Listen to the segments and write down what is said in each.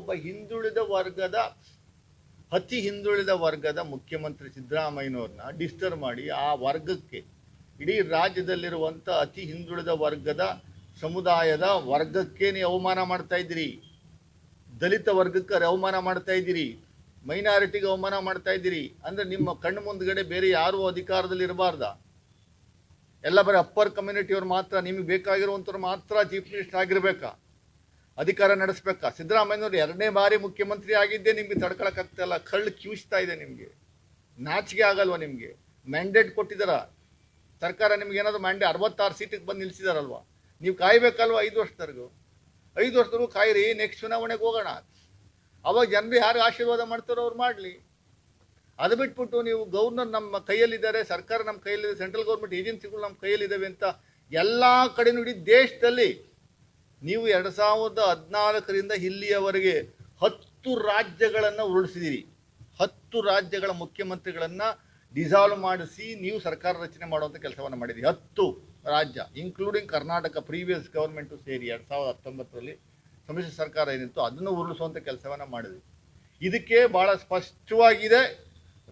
ಒಬ್ಬ ಹಿಂದುಳಿದ ವರ್ಗದ, ಅತಿ ಹಿಂದುಳಿದ ವರ್ಗದ ಮುಖ್ಯಮಂತ್ರಿ ಸಿದ್ದರಾಮಯ್ಯನವ್ರನ್ನ ಡಿಸ್ಟರ್ಬ್ ಮಾಡಿ ಆ ವರ್ಗಕ್ಕೆ, ಇಡೀ ರಾಜ್ಯದಲ್ಲಿರುವಂಥ ಅತಿ ಹಿಂದುಳಿದ ವರ್ಗದ ಸಮುದಾಯದ ವರ್ಗಕ್ಕೆ ನೀವು ಅವಮಾನ ಮಾಡ್ತಾ ಇದ್ದೀರಿ. ದಲಿತ ವರ್ಗಕ್ಕೆ ಅವಮಾನ ಮಾಡ್ತಾ ಇದ್ದೀರಿ. ಮೈನಾರಿಟಿಗೆ ಅವಮಾನ ಮಾಡ್ತಾ ಇದ್ದೀರಿ. ಅಂದರೆ ನಿಮ್ಮ ಕಣ್ಣು ಮುಂದ್ಗಡೆ ಬೇರೆ ಯಾರೂ ಅಧಿಕಾರದಲ್ಲಿ ಇರಬಾರ್ದ. ಎಲ್ಲ ಬರೀ ಅಪ್ಪರ್ ಕಮ್ಯುನಿಟಿಯವ್ರು ಮಾತ್ರ, ನಿಮಗೆ ಬೇಕಾಗಿರುವಂಥವ್ರು ಮಾತ್ರ ಚೀಫ್ ಮಿನಿಸ್ಟರ್ ಆಗಿರ್ಬೇಕಾ? ಅಧಿಕಾರ ನಡೆಸ್ಬೇಕಾ? ಸಿದ್ದರಾಮಯ್ಯನವರು ಎರಡನೇ ಬಾರಿ ಮುಖ್ಯಮಂತ್ರಿ ಆಗಿದ್ದೇ ನಿಮಗೆ ತಡ್ಕೊಳಕ್ಕಾಗ್ತಾ ಇಲ್ಲ. ಕಳ್ಳು ಕಿವಿಸ್ತಾ ಇದೆ ನಿಮಗೆ. ನಾಚಿಕೆ ಆಗಲ್ವಾ ನಿಮಗೆ? ಮ್ಯಾಂಡೇಟ್ ಕೊಟ್ಟಿದ್ದಾರ? ಸರ್ಕಾರ ನಿಮ್ಗೆ ಏನಾದರೂ ಮ್ಯಾಂಡೇ ಅರವತ್ತಾರು ಸೀಟಿಗೆ ಬಂದು ನಿಲ್ಸಿದಾರಲ್ವಾ? ನೀವು ಕಾಯ್ಬೇಕಲ್ವ ಐದು ವರ್ಷದವರೆಗೂ? ಐದು ವರ್ಷದವರೆಗೂ ಕಾಯಿರಿ ನೆಕ್ಸ್ಟ್ ಚುನಾವಣೆಗೆ ಹೋಗೋಣ. ಅವಾಗ ಜನರು ಯಾರು ಆಶೀರ್ವಾದ ಮಾಡ್ತಾರೋ ಅವ್ರು ಮಾಡಲಿ. ಅದು ಬಿಟ್ಬಿಟ್ಟು ನೀವು ಗೌರ್ನರ್ ನಮ್ಮ ಕೈಯಲ್ಲಿದ್ದಾರೆ, ಸರ್ಕಾರ ನಮ್ಮ ಕೈಯಲ್ಲಿದೆ, ಸೆಂಟ್ರಲ್ ಗೌರ್ಮೆಂಟ್ ಏಜೆನ್ಸಿಗಳು ನಮ್ಮ ಕೈಯಲ್ಲಿದ್ದಾವೆ ಅಂತ ಎಲ್ಲ ಕಡೆನೂ ನೋಡಿ ದೇಶದಲ್ಲಿ ನೀವು ಎರಡು ಸಾವಿರದ ಹದಿನಾಲ್ಕರಿಂದ ಇಲ್ಲಿಯವರೆಗೆ ಹತ್ತು ರಾಜ್ಯಗಳನ್ನು ಉರುಳಿಸಿದ್ದೀರಿ. ಹತ್ತು ರಾಜ್ಯಗಳ ಮುಖ್ಯಮಂತ್ರಿಗಳನ್ನು ಡಿಸಾಲ್ವ್ ಮಾಡಿಸಿ ನೀವು ಸರ್ಕಾರ ರಚನೆ ಮಾಡುವಂಥ ಕೆಲಸವನ್ನು ಮಾಡಿದ್ದೀರಿ. ಹತ್ತು ರಾಜ್ಯ ಇನ್ಕ್ಲೂಡಿಂಗ್ ಕರ್ನಾಟಕ ಪ್ರೀವಿಯಸ್ ಗೌರ್ಮೆಂಟು ಸೇರಿ ಎರಡು ಸಾವಿರದ ಹತ್ತೊಂಬತ್ತರಲ್ಲಿ ಸಮ್ಮಿಶ್ರ ಸರ್ಕಾರ ಏನಿತ್ತು ಅದನ್ನು ಉರುಳಿಸುವಂಥ ಕೆಲಸವನ್ನು ಮಾಡಿದ್ವಿ ಇದಕ್ಕೆ ಭಾಳ ಸ್ಪಷ್ಟವಾಗಿದೆ,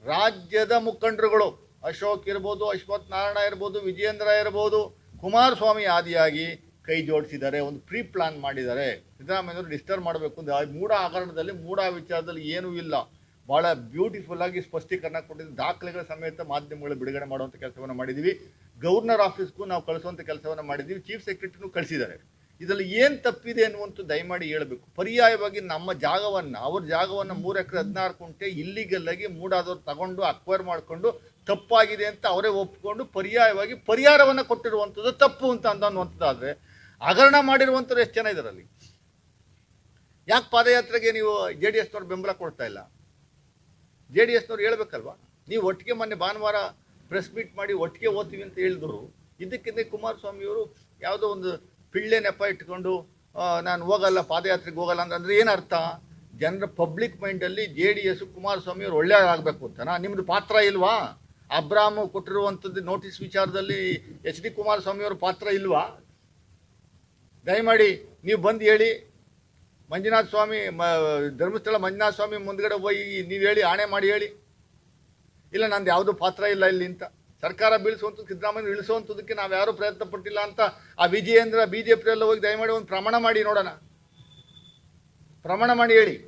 ರಾಜ್ಯದ ಮುಖಂಡರುಗಳು ಅಶೋಕ್ ಇರ್ಬೋದು ಅಶ್ವಥ್ ನಾರಾಯಣ ಇರ್ಬೋದು, ವಿಜಯೇಂದ್ರ ಇರ್ಬೋದು, ಕುಮಾರಸ್ವಾಮಿ ಆದಿಯಾಗಿ ಕೈ ಜೋಡಿಸಿದ್ದಾರೆ, ಒಂದು ಪ್ರೀ ಪ್ಲಾನ್ ಮಾಡಿದ್ದಾರೆ. ಸಿದ್ದರಾಮಯ್ಯವರು ಡಿಸ್ಟರ್ಬ್ ಮಾಡಬೇಕು ಅಂದರೆ ಆ ಮೂಢ ಹಗರಣದಲ್ಲಿ ಮೂಢ ವಿಚಾರದಲ್ಲಿ ಏನೂ ಇಲ್ಲ. ಭಾಳ ಬ್ಯೂಟಿಫುಲ್ ಆಗಿ ಸ್ಪಷ್ಟೀಕರಣ ಕೊಟ್ಟಿದ್ದು, ದಾಖಲೆಗಳ ಸಮೇತ ಮಾಧ್ಯಮಗಳು ಬಿಡುಗಡೆ ಮಾಡುವಂಥ ಕೆಲಸವನ್ನು ಮಾಡಿದ್ದೀವಿ ಗವರ್ನರ್ ಆಫೀಸ್ಗೂ ನಾವು ಕಳಿಸುವಂಥ ಕೆಲಸವನ್ನು ಮಾಡಿದ್ದೀವಿ ಚೀಫ್ ಸೆಕ್ರೆಟರಿನೂ ಕಳಿಸಿದ್ದಾರೆ. ಇದರಲ್ಲಿ ಏನು ತಪ್ಪಿದೆ ಅನ್ನುವಂಥ ದಯಮಾಡಿ ಹೇಳಬೇಕು. ಪರ್ಯಾಯವಾಗಿ ನಮ್ಮ ಜಾಗವನ್ನು, ಅವ್ರ ಜಾಗವನ್ನು ಮೂರು ಎಕರೆ ಹದಿನಾರು ಕುಂಟೆ ಇಲ್ಲಿಗೆಲ್ಲಾಗಿ ಮೂಡಾದವ್ರು ತಗೊಂಡು ಅಕ್ವೈರ್ ಮಾಡಿಕೊಂಡು, ತಪ್ಪಾಗಿದೆ ಅಂತ ಅವರೇ ಒಪ್ಪಿಕೊಂಡು ಪರ್ಯಾಯವಾಗಿ ಪರಿಹಾರವನ್ನು ಕೊಟ್ಟಿರುವಂಥದ್ದು ತಪ್ಪು ಅಂತ ಅನ್ನುವಂಥದ್ದಾದರೆ ಹಗರಣ ಮಾಡಿರುವಂಥವ್ರು ಎಷ್ಟು ಜನ ಇದ್ದಾರಲ್ಲಿ ಯಾಕೆ ಪಾದಯಾತ್ರೆಗೆ ನೀವು ಜೆ ಡಿ ಎಸ್ನವ್ರು ಬೆಂಬಲ ಕೊಡ್ತಾ ಇಲ್ಲ? ಜೆ ಡಿ ಎಸ್ನವ್ರು ಹೇಳ್ಬೇಕಲ್ವಾ? ನೀವು ಒಟ್ಟಿಗೆ ಮೊನ್ನೆ ಭಾನುವಾರ ಪ್ರೆಸ್ ಮೀಟ್ ಮಾಡಿ ಒಟ್ಟಿಗೆ ಓದ್ತೀವಿ ಅಂತ ಹೇಳಿದ್ರು. ಇದಕ್ಕಿಂತ ಕುಮಾರಸ್ವಾಮಿಯವರು ಯಾವುದೋ ಒಂದು ಪಿಳ್ಳೆ ನೆಪ ಇಟ್ಕೊಂಡು ನಾನು ಹೋಗಲ್ಲ, ಪಾದಯಾತ್ರೆಗೆ ಹೋಗಲ್ಲ ಅಂತಂದ್ರೆ ಏನು ಏನರ್ಥ ಜನರ ಪಬ್ಲಿಕ್ ಮೈಂಡಲ್ಲಿ ಜೆ ಡಿ ಎಸ್ ಕುಮಾರಸ್ವಾಮಿ ಅವರು ಒಳ್ಳೆಯದಾಗಬೇಕು ಅಂತನಾ ನಿಮ್ಮದು ಪಾತ್ರ ಇಲ್ವಾ? ಅಬ್ರಾಮು ಕೊಟ್ಟಿರುವಂಥದ್ದು ನೋಟಿಸ್ ವಿಚಾರದಲ್ಲಿ ಎಚ್ ಡಿ ಕುಮಾರಸ್ವಾಮಿ ಅವ್ರ ಪಾತ್ರ ಇಲ್ವಾ? ದಯಮಾಡಿ ನೀವು ಬಂದು ಹೇಳಿ. ಮಂಜುನಾಥ ಸ್ವಾಮಿ, ಮ, ಧರ್ಮಸ್ಥಳ ಮಂಜುನಾಥ ಸ್ವಾಮಿ ಮುಂದ್ಗಡೆ ಹೋಗಿ, ನೀವು ಹೇಳಿ, ಆಣೆ ಮಾಡಿ ಹೇಳಿ. ಇಲ್ಲ, ನಂದು ಯಾವುದು ಪಾತ್ರ ಇಲ್ಲ ಇಲ್ಲಿ ಅಂತ. ಸರ್ಕಾರ ಬೀಳಿಸುವಂಥದ್ದು, ಸಿದ್ದರಾಮಯ್ಯ ಇಳಿಸುವಂಥದ್ದಕ್ಕೆ ನಾವು ಯಾರೂ ಪ್ರಯತ್ನ ಪಟ್ಟಿಲ್ಲ ಅಂತ ಆ ವಿಜಯೇಂದ್ರ ಬಿ ಜೆ ಪಿ ಎಲ್ಲ ಹೋಗಿ ದಯಮಾಡಿ ಒಂದು ಪ್ರಮಾಣ ಮಾಡಿ ನೋಡೋಣ. ಪ್ರಮಾಣ ಮಾಡಿ ಹೇಳಿ.